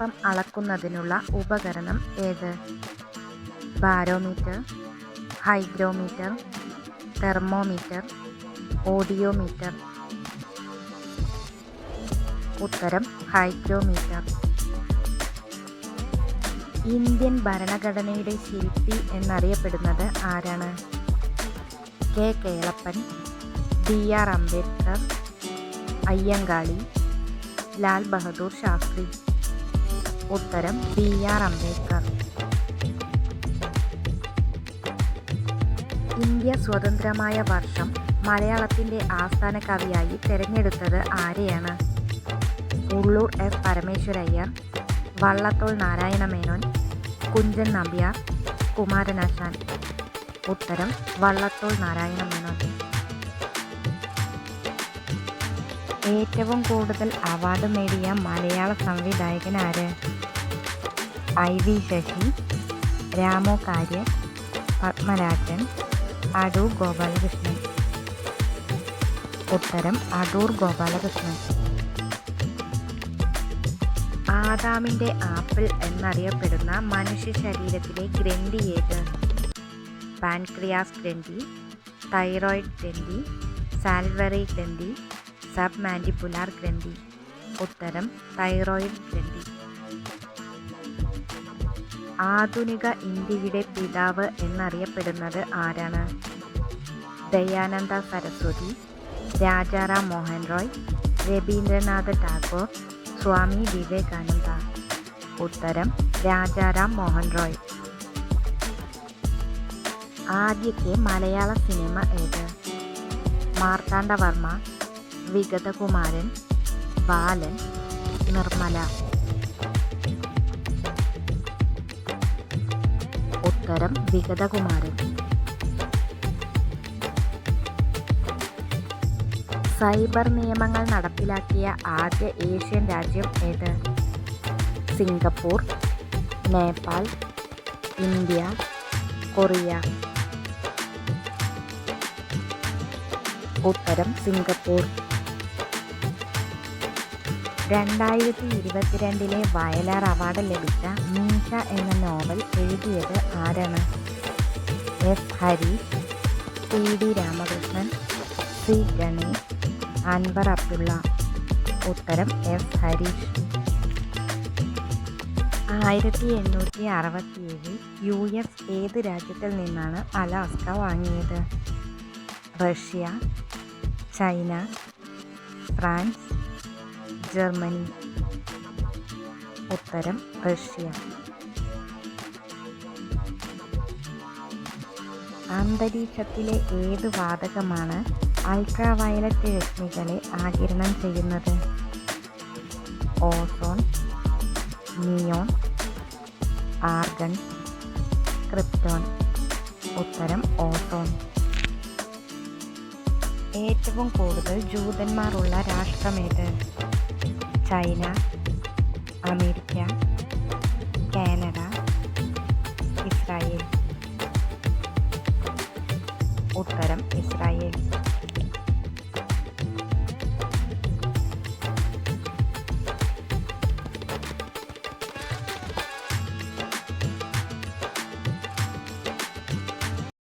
ഈർപ്പം അളക്കുന്നതിനുള്ള ഉപകരണം ഏത്? Barometer hygrometer thermometer audiometer. ഉത്തരം ഹൈഗ്രോമീറ്റർ. ഇന്ത്യൻ ഭരണഘടനയുടെ ശില്പി എന്നറിയപ്പെടുന്നത് ആരാണ്? K. Kelappan B. R. Ambedkar Ayyankali Lal Bahadur Shastri. ഉത്തരം ബി ആർ അംബേദ്കർ. ഇന്ത്യ സ്വതന്ത്രമായ വർഷം മലയാളത്തിന്റെ ആസ്ഥാന കവിയായി തിരഞ്ഞെടുത്തത് ആരെയാണ്? ഉള്ളൂർ എസ് പരമേശ്വരയ്യർ വള്ളത്തോൾ നാരായണ മേനോൻ കുഞ്ചൻ നമ്പ്യാർ കുമാരനാശാൻ. ഉത്തരം വള്ളത്തോൾ നാരായണ മേനോൻ. ഏറ്റവും കൂടുതൽ അവാർഡ് നേടിയ മലയാള സംവിധായകൻ ആര്? ഐ വി ശശി രാമോ കാര്യ പത്മരാജൻ അടൂർ ഗോപാലകൃഷ്ണൻ. ഉത്തരം അടൂർ ഗോപാലകൃഷ്ണൻ. ആദാമിന്റെ ആപ്പിൾ എന്നറിയപ്പെടുന്ന മനുഷ്യ ശരീരത്തിലെ ഗ്രന്ഥി ഏത്? പാൻക്രിയാസ് ഗ്രന്ഥി തൈറോയിഡ് ഗ്രന്ഥി സാൽവറി ഗ്രന്ഥി സബ് മാൻഡിപ്പുലാർ ഗ്രന്ഥി. ഉത്തരം തൈറോയിഡ് ഗ്രന്ഥി. ആധുനിക ഇന്ത്യയുടെ പിതാവ് എന്നറിയപ്പെടുന്നത് ആരാണ്? ദയാനന്ദ സരസ്വതി രാജാറാം മോഹൻ റോയ് രവീന്ദ്രനാഥ് ടാഗോർ സ്വാമി വിവേകാനന്ദ. ഉത്തരം രാജാറാം മോഹൻ റോയ്. ആദ്യത്തെ മലയാള സിനിമ ഏത്? മാർത്താണ്ഡവർമ്മ വിഗതകുമാരൻ ബാലൻ നിർമ്മല. ഉത്തരം വിഗതകുമാരൻ. സൈബർ നിയമങ്ങൾ നടപ്പിലാക്കിയ ആദ്യ ഏഷ്യൻ രാജ്യം ഏത്? Singapore Nepal India Korea. ഉത്തരം സിംഗപ്പൂർ. രണ്ടായിരത്തി ഇരുപത്തിരണ്ടിലെ വയലാർ അവാർഡ് ലഭിച്ച മീശ എന്ന നോവൽ എഴുതിയത് ആരാണ്? S. Harish T D Ramakrishnan C. Ganesh Anwar Abdulla. ഉത്തരം എസ്. ഹരീഷ്. ആയിരത്തി എണ്ണൂറ്റി അറുപത്തിയേഴിൽ യു. എസ്. ഏത് രാജ്യത്തിൽ നിന്നാണ് അലാസ്ക വാങ്ങിയത്? Russia China France Germany. ഉത്തരം റഷ്യ. അന്തരീക്ഷത്തിലെ ഏത് വാതകമാണ് അൾട്രാവയലറ്റ് രശ്മികളെ ആകിരണം ചെയ്യുന്നത്? Ozone neon argon krypton. ഉത്തരം ഓസോൺ. ഏറ്റവും കൂടുതൽ ജൂതന്മാരുള്ള രാഷ്ട്രമേത്? China America Canada Israel. ഉത്തരം ഇസ്രായേൽ.